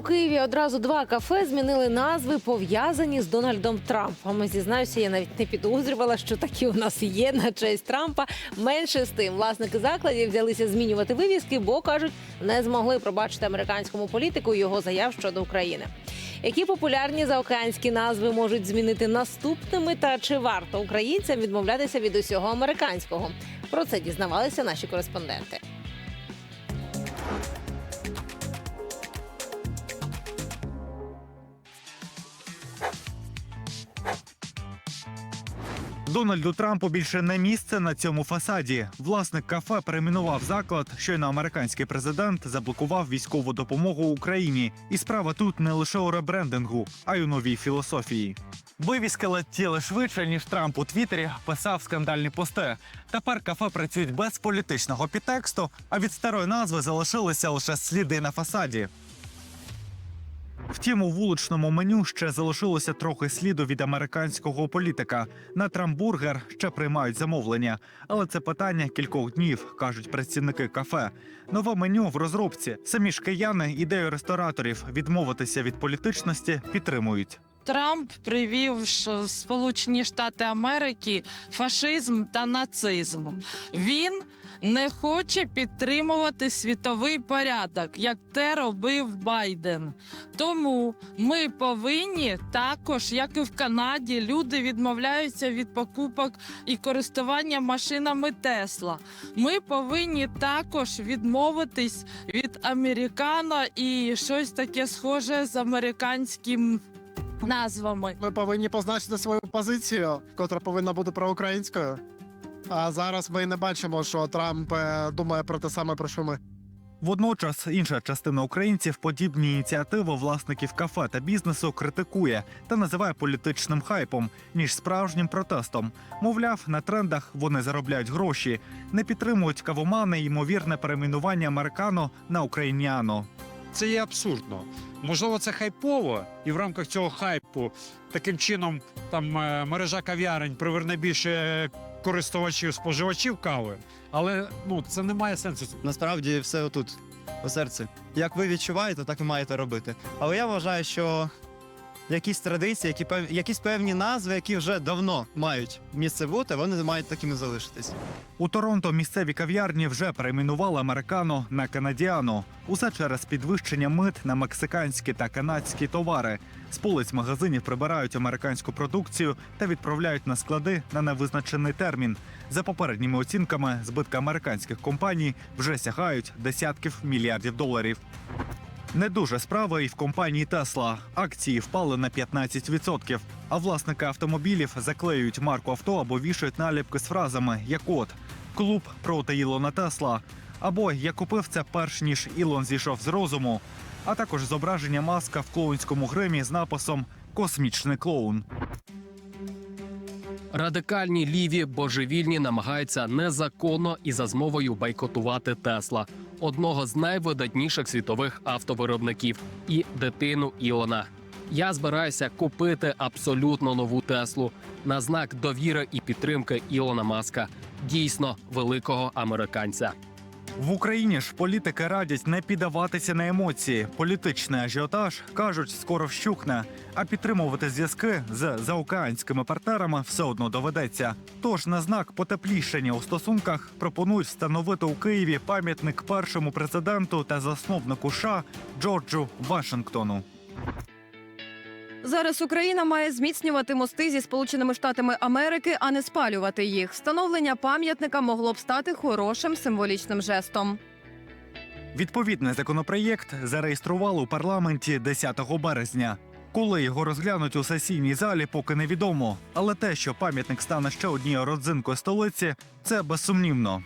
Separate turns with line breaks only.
у Києві одразу два кафе змінили назви, пов'язані з Дональдом Трампом. Зізнаюся, я навіть не підозрювала, що такі у нас є на честь Трампа. Менше з тим, власники закладів взялися змінювати вивіски, бо кажуть, не змогли пробачити американському політику його заяв щодо України. Які популярні заокеанські назви можуть змінити наступними, та чи варто українцям відмовлятися від усього американського? Про це дізнавалися наші кореспонденти.
Дональду Трампу більше не місце на цьому фасаді. Власник кафе перейменував заклад. Щойно американський президент заблокував військову допомогу Україні. І справа тут не лише у ребрендингу, а й у новій філософії. Вивіски летіли швидше, ніж Трамп у Твіттері писав скандальні пости. Тепер кафе працюють без політичного підтексту, а від старої назви залишилися лише сліди на фасаді. Втім, у вуличному меню ще залишилося трохи сліду від американського політика. На трамбургер ще приймають замовлення, але це питання кількох днів, кажуть працівники кафе. Нове меню в розробці. Самі ж кияни ідею рестораторів відмовитися від політичності підтримують.
Трамп привів в Сполучені Штати Америки фашизм та нацизм. Він не хоче підтримувати світовий порядок, як те робив Байден. Тому ми повинні також, як і в Канаді, люди відмовляються від покупок і користування машинами Тесла. Ми повинні також відмовитись від американо і щось таке схоже з американським назвами.
Ми повинні позначити свою позицію, котра повинна бути проукраїнською. А зараз ми не бачимо, що Трамп е, думає про те саме, про що ми.
Водночас інша частина українців подібні ініціативи власників кафе та бізнесу критикує та називає політичним хайпом ніж справжнім протестом. Мовляв, на трендах вони заробляють гроші, не підтримують кавомани, ймовірне перейменування американо на україняно.
Це є абсурдно. Можливо, це хайпово, і в рамках цього хайпу таким чином там е, мережа кав'ярень приверне більше користувачів, споживачів кави. Але ну це не має сенсу.
Насправді все отут, у серці. Як ви відчуваєте, так і маєте робити. Але я вважаю, що якісь традиції, які пев... якісь певні назви, які вже давно мають місце бути, вони мають такими залишитись.
У Торонто місцеві кав'ярні вже перейменували американо на канадіано. Усе через підвищення мит на мексиканські та канадські товари. З полиць магазинів прибирають американську продукцію та відправляють на склади на невизначений термін. За попередніми оцінками, збитки американських компаній вже сягають десятків мільярдів доларів. Не дуже справа і в компанії Тесла. Акції впали на 15%. А власники автомобілів заклеюють марку авто або вішають наліпки з фразами як от клуб проти Ілона Тесла. Або я купив це перш ніж Ілон зійшов з розуму. А також зображення маска в клоунському гримі з написом Космічний клоун.
Радикальні ліві божевільні намагаються незаконно і за змовою бойкотувати Тесла, одного з найвидатніших світових автовиробників, і дитину Ілона. Я збираюся купити абсолютно нову Теслу на знак довіри і підтримки Ілона Маска, дійсно великого американця.
В Україні ж політики радять не піддаватися на емоції. Політичний ажіотаж кажуть, скоро вщухне. А підтримувати зв'язки з заокеанськими партнерами все одно доведеться. Тож на знак потеплішення у стосунках пропонують встановити у Києві пам'ятник першому президенту та засновнику США Джорджу Вашингтону.
Зараз Україна має зміцнювати мости зі Сполученими Штатами Америки, а не спалювати їх. Встановлення пам'ятника могло б стати хорошим символічним жестом.
Відповідний законопроєкт зареєстрували у парламенті 10 березня. Коли його розглянуть у сесійній залі, поки невідомо. Але те, що пам'ятник стане ще однією родзинкою столиці, це безсумнівно.